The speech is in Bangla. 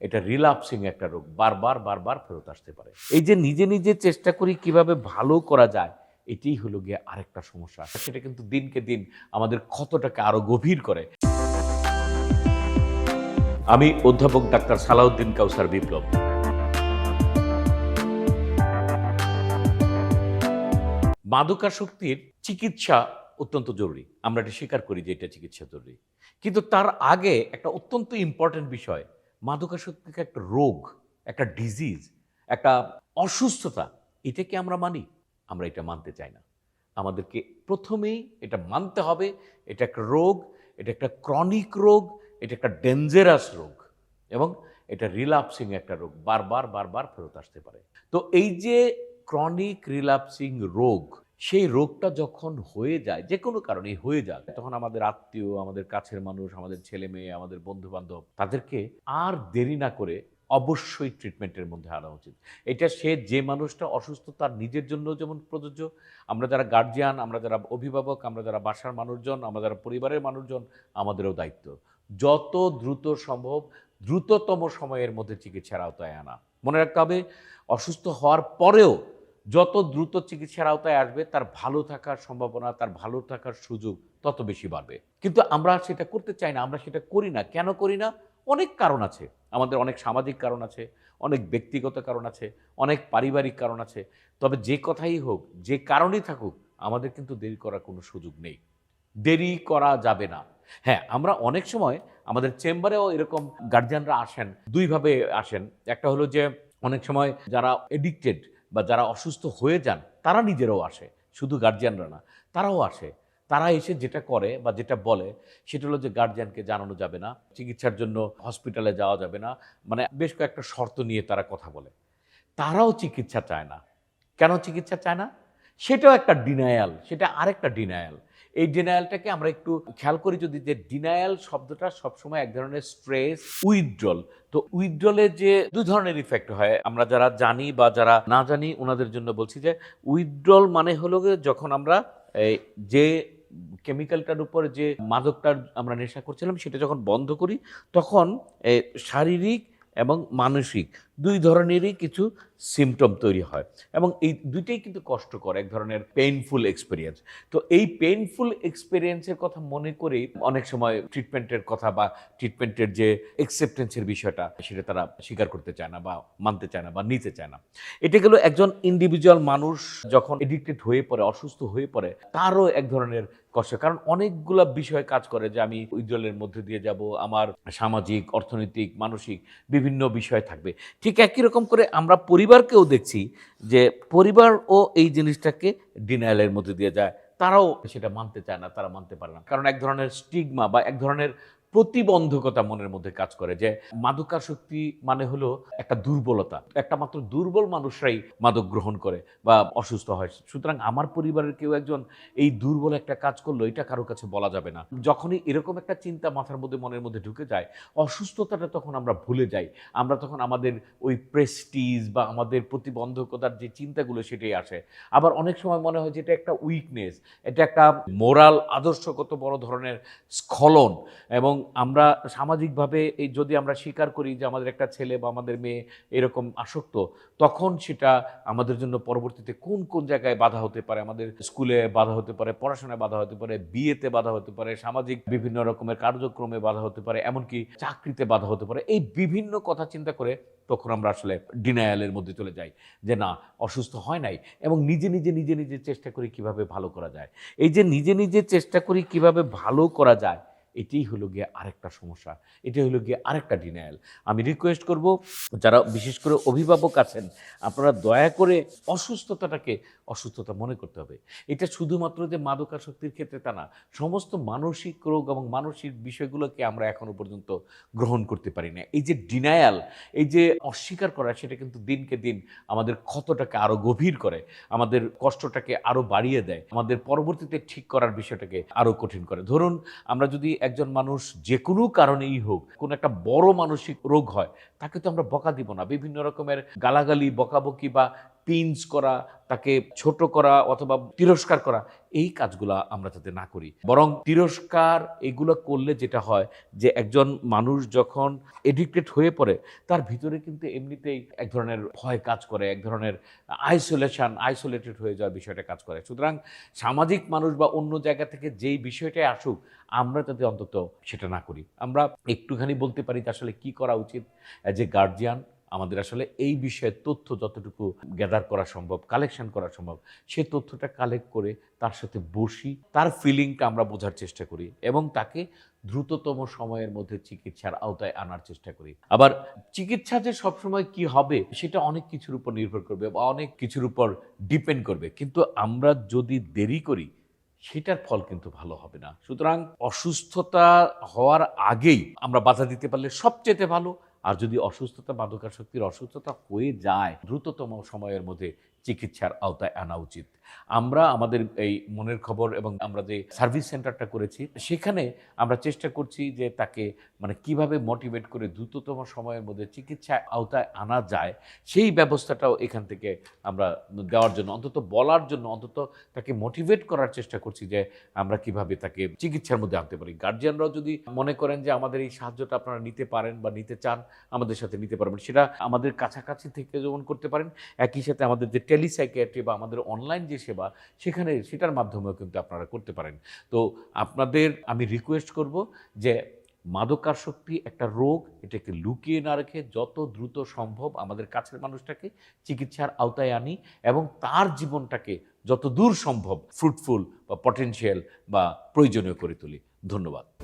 এটা রিলাপসিং একটা রোগ, বারবার বারবার ফেরত আসতে পারে। এই যে নিজে নিজে চেষ্টা করি কীভাবে ভালো করা যায়, এটাই হলো গিয়ে আরেকটা সমস্যা। সেটা কিন্তু দিনকে দিন আমাদের ক্ষতটাকে আরও গভীর করে। আমি অধ্যাপক ডাক্তার সালাউদ্দিন কাউসার বিপ্লব। মাদকাসক্তির চিকিৎসা অত্যন্ত জরুরি। আমরা এটা স্বীকার করি যে এটা চিকিৎসা জরুরি। কিন্তু তার আগে একটা অত্যন্ত ইম্পর্টেন্ট বিষয় মাদকাসক্তিকে একটা রোগ, একটা ডিজিজ একটা অসুস্থতা, এটাকে আমরা মানি। আমরা এটা মানতে চাই না। আমাদেরকে প্রথমেই এটা মানতে হবে, এটা একটা রোগ, এটা একটা ক্রনিক রোগ, এটা একটা ডেঞ্জারাস রোগ এবং এটা রিলাপসিং একটা রোগ, বারবার বারবার ফেরত আসতে পারে। তো এই যে ক্রনিক রিলাপসিং রোগ সেই রোগটা যখন হয়ে যায় যে কোনো কারণে হয়ে যায় তখন আমাদের আত্মীয় আমাদের কাছের মানুষ আমাদের ছেলে মেয়ে আমাদের বন্ধু বান্ধব তাদেরকে আর দেরি না করে অবশ্যই ট্রিটমেন্টের মধ্যে আনা উচিত। এটা সে যে মানুষটা অসুস্থ তার নিজের জন্য যেমন প্রযোজ্য। আমরা যারা গার্জিয়ান আমরা যারা অভিভাবক আমরা যারা বাসার মানুষজন আমরা যারা পরিবারের মানুষজন আমাদেরও দায়িত্ব। যত দ্রুত সম্ভব দ্রুততম সময়ের মধ্যে চিকিৎসার আওতায় আনা। মনে রাখতে হবে অসুস্থ হওয়ার পরেও যত দ্রুত চিকিৎসার আওতায় আসবে, তার ভালো থাকার সম্ভাবনা, তার ভালো থাকার সুযোগ তত বেশি বাড়বে। কিন্তু আমরা সেটা করতে চাই না, আমরা সেটা করি না। কেন করি না? অনেক কারণ আছে। আমাদের অনেক সামাজিক কারণ আছে, অনেক ব্যক্তিগত কারণ আছে, অনেক পারিবারিক কারণ আছে। তবে যে কথাই হোক, যে কারণেই থাকুক, আমাদের কিন্তু দেরি করার কোনো সুযোগ নেই। দেরি করা যাবে না। হ্যাঁ আমরা অনেক সময় আমাদের চেম্বারেও এরকম গার্জিয়ানরা আসেন, দুইভাবে আসেন। একটা হলো যে, অনেক সময় যারা এডিক্টেড বা যারা অসুস্থ হয়ে যান, তারা নিজেরাও আসে, শুধু গার্জিয়ানরা না, তারাও আসে। তারা এসে যেটা করে বা যেটা বলে, সেটা হলো যে গার্জিয়ানকে জানানো যাবে না, চিকিৎসার জন্য হসপিটালে যাওয়া যাবে না মানে বেশ কয়েকটা শর্ত নিয়ে তারা কথা বলে। তারাও চিকিৎসা চায় না। কেন চিকিৎসা চায় না? সেটাও একটা ডিনায়াল সেটা আরেকটা ডিনায়াল এই ডিনায়ালটাকে আমরা একটু খেয়াল করি যদি যে ডিনায়াল শব্দটা সবসময় এক ধরনের স্ট্রেস উইথড্রল তো উইথড্রলের যে দুই ধরনের ইফেক্ট হয়। আমরা যারা জানি বা যারা না জানি ওনাদের জন্য বলছি যে উইথড্রল মানে হলো যখন আমরা যে কেমিক্যালটার উপর যে মাদকটার আমরা নেশা করছিলাম সেটা যখন বন্ধ করি, তখন শারীরিক এবং মানসিক দুই ধরনেরই কিছু সিমটম তৈরি হয় এবং এই দুইটাই কিন্তু কষ্টকর, এক ধরনের পেইনফুল এক্সপিরিয়েন্স তো এই পেইনফুল এক্সপিরিয়েন্সের কথা মনে করেই অনেক সময় ট্রিটমেন্টের কথা বা ট্রিটমেন্টের যে অ্যাকসেপ্টেন্সের বিষয়টা, সেটা তারা স্বীকার করতে চায় না বা মানতে চায় না বা নিতে চায় না। এটা গেল একজন ইন্ডিভিজুয়াল মানুষ যখন এডিক্টেড হয়ে পড়ে, অসুস্থ হয়ে পড়ে, তারও এক ধরনের কষ্ট। কারণ অনেকগুলা বিষয় কাজ করে যে আমি উজ্জ্বলের মধ্যে দিয়ে যাব, আমার সামাজিক, অর্থনৈতিক, মানসিক বিভিন্ন বিষয় থাকবে। ঠিক একই রকম করে আমরা পরিবারকেও দেখছি যে পরিবারও এই জিনিসটাকে ডিনায়ালের মধ্যে দিয়ে যায়। তারাও সেটা মানতে চায় না, তারা মানতে পারে না। কারণ এক ধরনের স্টিগমা বা এক ধরনের প্রতিবন্ধকতা মনের মধ্যে কাজ করে যে মাদকাসক্তি মানে হলো একটা দুর্বলতা। একটা মাত্র দুর্বল মানুষরাই মাদক গ্রহণ করে বা অসুস্থ হয়। সুতরাং আমার পরিবারের কেউ একজন এই দুর্বল একটা কাজ করল, এটা কারও কাছে বলা যাবে না। যখনই এরকম একটা চিন্তা মাথার মধ্যে মনের মধ্যে ঢুকে যায়, অসুস্থতাটা তখন আমরা ভুলে যাই। আমরা তখন আমাদের ওই প্রেস্টিজ বা আমাদের প্রতিবন্ধকতার যে চিন্তাগুলো সেটাই আসে। আবার অনেক সময় মনে হয় যে এটা একটা উইকনেস এটা একটা মোরাল আদর্শগত বড় ধরনের স্খলন এবং আমরা সামাজিকভাবে এই যদি আমরা স্বীকার করি যে আমাদের একটা ছেলে বা আমাদের মেয়ে এরকম আসক্ত, তখন সেটা আমাদের জন্য পরবর্তীতে কোন কোন জায়গায় বাধা হতে পারে? আমাদের স্কুলে বাধা হতে পারে, পড়াশোনায় বাধা হতে পারে, বিয়েতে বাধা হতে পারে, সামাজিক বিভিন্ন রকমের কার্যক্রমে বাধা হতে পারে, এমনকি চাকরিতে বাধা হতে পারে, এই বিভিন্ন কথা চিন্তা করে তখন আমরা আসলে ডিনায়ালের মধ্যে চলে যাই যে না, অসুস্থ হয় নাই এবং নিজে নিজে নিজে নিজে চেষ্টা করি কীভাবে ভালো করা যায়। এই যে নিজে নিজে চেষ্টা করি কীভাবে ভালো করা যায় এটাই হলো গিয়ে আরেকটা সমস্যা, এটাই হলো গিয়ে আরেকটা ডিনায়াল আমি রিকোয়েস্ট করব, যারা বিশেষ করে অভিভাবক আছেন, আপনারা দয়া করে অসুস্থতাটাকে অসুস্থতা মনে করতে হবে। এটা শুধুমাত্র যে মাদকাসক্তির ক্ষেত্রে তা না, সমস্ত মানসিক রোগ এবং মানসিক বিষয়গুলোকে আমরা এখনও পর্যন্ত গ্রহণ করতে পারি না এই যে ডিনায়াল এই যে অস্বীকার করা, সেটা কিন্তু দিনকে দিন আমাদের ক্ষতটাকে আরও গভীর করে, আমাদের কষ্টটাকে আরও বাড়িয়ে দেয়, আমাদের পরবর্তীতে ঠিক করার বিষয়টাকে আরও কঠিন করে। ধরুন, আমরা যদি একজন মানুষ যে কোনো কারণেই হোক, কোনো একটা বড় মানসিক রোগ হয়, তাকে তো আমরা বকা দিব না। বিভিন্ন রকমের গালাগালি, বকাবকি বা পিঞ্চ করা, তাকে ছোট করা অথবা তিরস্কার করা, এই কাজগুলা আমরা যাতে না করি। বরং তিরস্কার এগুলো করলে যেটা হয় যে একজন মানুষ যখন এডিক্টেড হয়ে পড়ে, তার ভিতরে কিন্তু এমনিতেই এক ধরনের ভয় কাজ করে, এক ধরনের আইসোলেশন আইসোলেটেড হয়ে যাওয়ার বিষয়টা কাজ করে। সুতরাং সামাজিক মানুষ বা অন্য জায়গা থেকে যেই বিষয়টাই আসুক, আমরা যাতে অন্তত সেটা না করি। আমরা একটুখানি বলতে পারি যে আসলে কি করা উচিত অ্যাজ এ গার্জিয়ান আমাদের আসলে এই বিষয়ে তথ্য যতটুকু গ্যাদার করা সম্ভব কালেকশন করা সম্ভব, সে তথ্যটা কালেক্ট করে তার সাথে বসি, তার ফিলিংটা আমরা বোঝার চেষ্টা করি এবং তাকে দ্রুততম সময়ের মধ্যে চিকিৎসার আওতায় আনার চেষ্টা করি। আবার চিকিৎসা যে সবসময় কি হবে, সেটা অনেক কিছুর উপর নির্ভর করবে বা অনেক কিছুর উপর ডিপেন্ড করবে। কিন্তু আমরা যদি দেরি করি, সেটার ফল কিন্তু ভালো হবে না। সুতরাং অসুস্থতা হওয়ার আগেই আমরা বাধা দিতে পারলে সবচেয়ে ভালো আর যদি অসুস্থতা মাদকাসক্তির অসুস্থতা হয়ে যায় দ্রুততম সময়ের মধ্যে চিকিৎসার আওতায় আনা উচিত। আমরা আমাদের এই মনের খবর এবং আমরা যে সার্ভিস সেন্টারটা করেছি, সেখানে আমরা চেষ্টা করছি যে তাকে মানে কীভাবে মোটিভেট করে দ্রুততম সময়ের মধ্যে চিকিৎসা আওতায় আনা যায়, সেই ব্যবস্থাটাও এখান থেকে আমরা দেওয়ার জন্য, অন্তত বলার জন্য, অন্তত তাকে মোটিভেট করার চেষ্টা করছি যে আমরা কীভাবে তাকে চিকিৎসার মধ্যে আনতে পারি। গার্জিয়ানরাও যদি মনে করেন যে আমাদের এই সাহায্যটা আপনারা নিতে পারেন বা নিতে চান, আমাদের সাথে নিতে পারবেন, সেটা আমাদের কাছাকাছি থেকে যেমন করতে পারেন, একই সাথে আমাদের যে টেলিসাইকিয়াট্রি বা আমাদের অনলাইন যে সেবা, সেখানে সেটার মাধ্যমেও কিন্তু আপনারা করতে পারেন। তো আপনাদের আমি রিকোয়েস্ট করব যে মাদকাসক্তি একটা রোগ, এটাকে লুকিয়ে না রেখে যত দ্রুত সম্ভব আমাদের কাছের মানুষটাকে চিকিৎসার আওতায় আনি এবং তার জীবনটাকে যত দূর সম্ভব ফ্রুটফুল বা পটেনশিয়াল বা প্রয়োজনীয় করে তুলি। ধন্যবাদ।